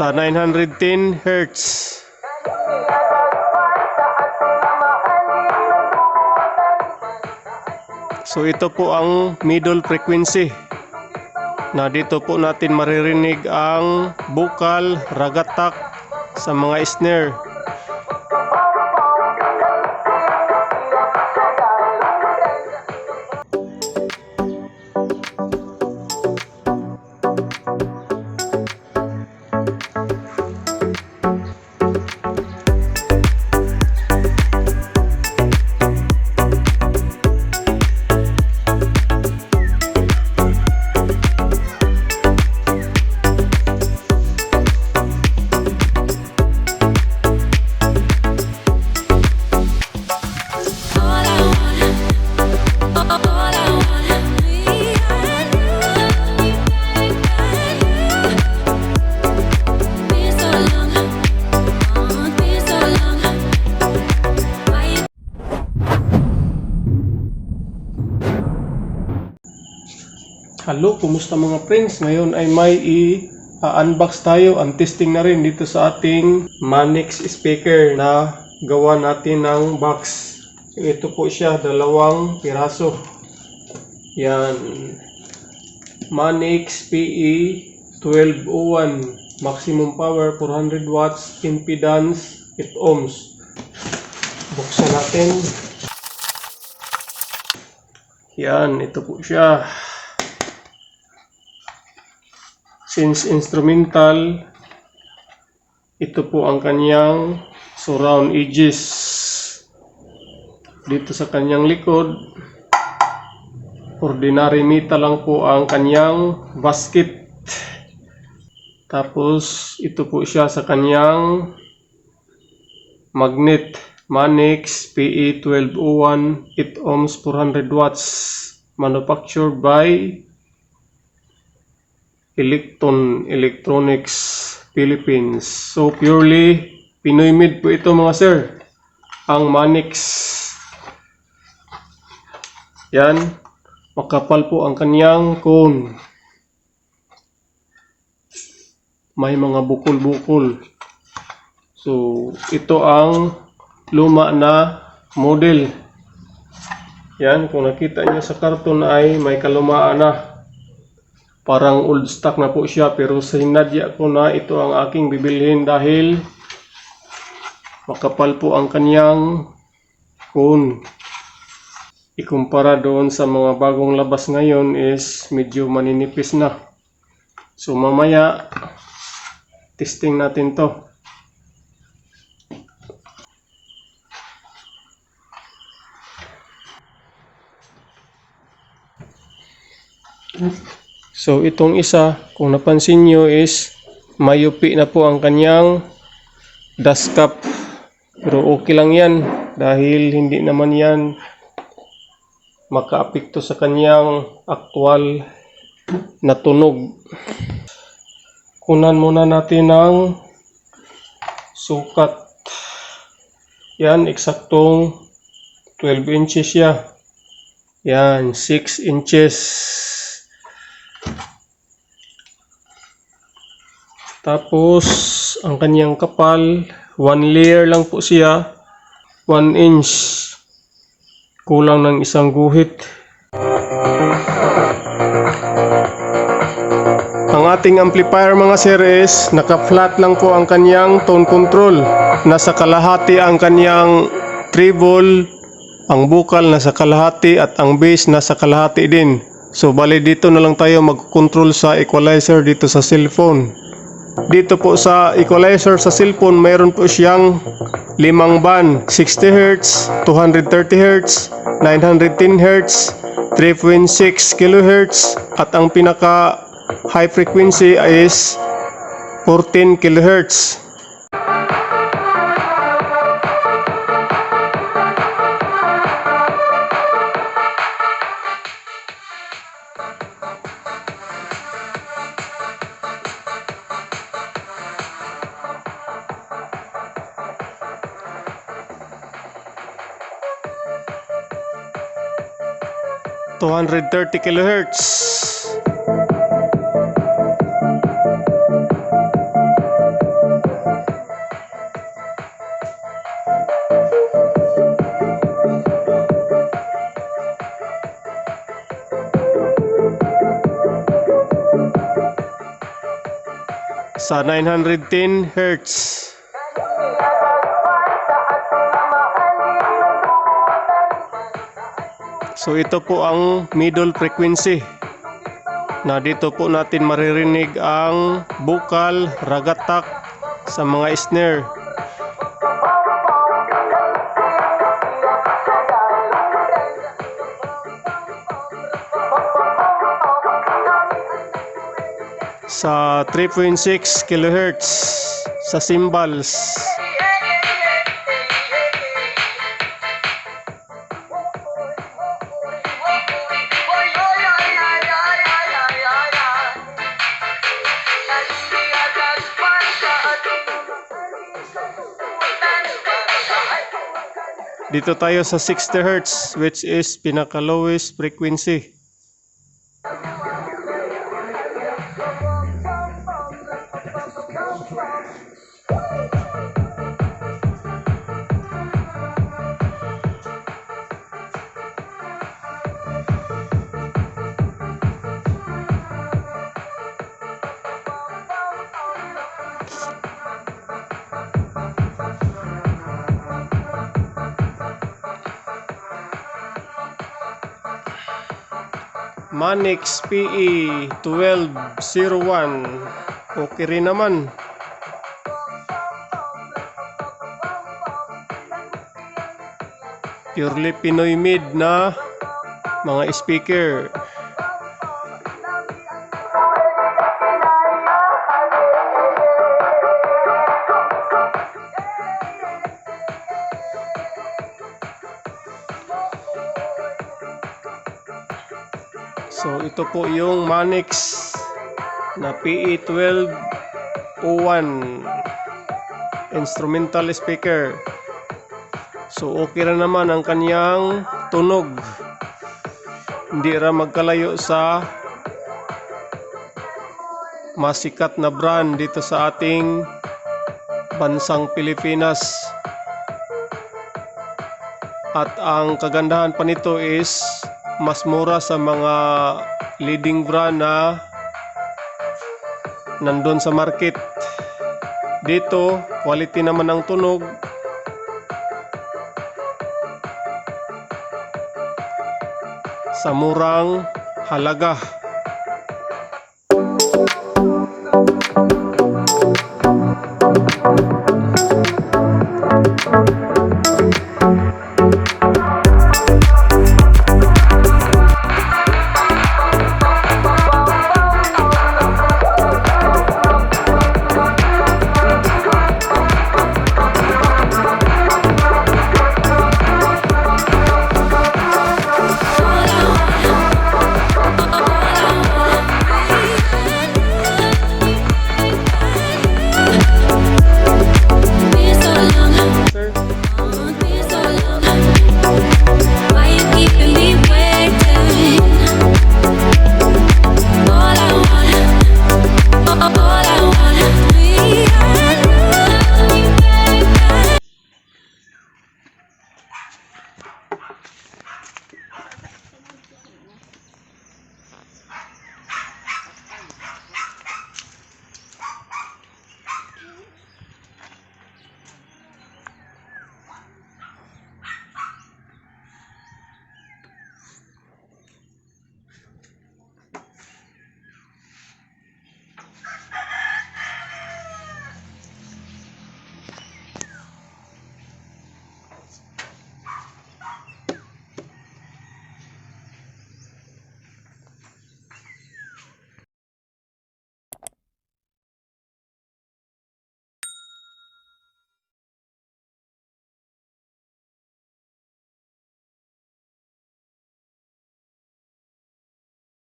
sa 910 Hz. So ito po ang middle frequency na dito po natin maririnig ang vocal, ragatak sa mga snare. Hello, kumusta mga friends? Ngayon ay may i-unbox tayo. Ang testing na rin dito sa ating Manix speaker na gawa natin ng box. Ito po siya, dalawang piraso. Yan. Manix PE 1201. Maximum power 400 watts. Impedance 8 ohms. Buksan natin. Yan, ito po siya. Since instrumental, ito po ang kanyang surround edges. Dito sa kanyang likod, ordinary metal lang po ang kanyang basket. Tapos, ito po siya sa kanyang magnet. Manix E PE 1201 8 ohms 400 watts manufactured by Electron Electronics Philippines. So purely Pinoy made po ito mga sir. Ang Manix. Yan. Makapal po ang kanyang cone. May mga bukol-bukol. So ito ang luma na model. Yan, kung nakita nyo sa karton ay may kalumaan na. Parang old stock na po siya pero sinadya ko na ito ang aking bibilhin dahil makapal po ang kanyang cone. Ikumpara doon sa mga bagong labas ngayon is medyo maninipis na. So mamaya testing natin to. So itong isa, kung napansin nyo is mayupi na po ang kanyang dust cap. Pero okay lang yan dahil hindi naman yan makaapekto sa kanyang aktual na tunog. Kunan muna natin ng sukat. Yan, eksaktong 12 inches siya. Yan, 6 inches. Tapos, ang kanyang kapal, one layer lang po siya, 1 inch. Kulang ng isang guhit. Ang ating amplifier mga sir is naka-flat lang po ang kanyang tone control. Nasa kalahati ang kanyang treble, ang vocal nasa kalahati at ang bass nasa kalahati din. So bali dito na lang tayo mag-control sa equalizer dito sa cellphone. Dito po sa equalizer sa cellphone, mayroon po siyang limang band, 60 Hz, 230 Hz, 910 Hz, 3.6 kHz, at ang pinaka high frequency is 14 kHz. 230 kHz sa 910 Hz So ito po ang middle frequency na dito po natin maririnig ang bukal, ragatak sa mga snare. sa 3.6 kHz sa cymbals. Dito tayo sa 60 Hz which is pinaka lowest frequency. Manix PE 1201. Okay rin naman. Purely Pinoy mid na mga speaker. Ito po yung Manix na E PE1201 instrumental speaker. So okay na naman ang kanyang tunog. Hindi ra magkalayo sa masikat na brand dito sa ating bansang Pilipinas. At ang kagandahan pa nito is mas mura sa mga leading brand na nandun sa market. Dito, quality naman ang tunog. Sa murang halaga.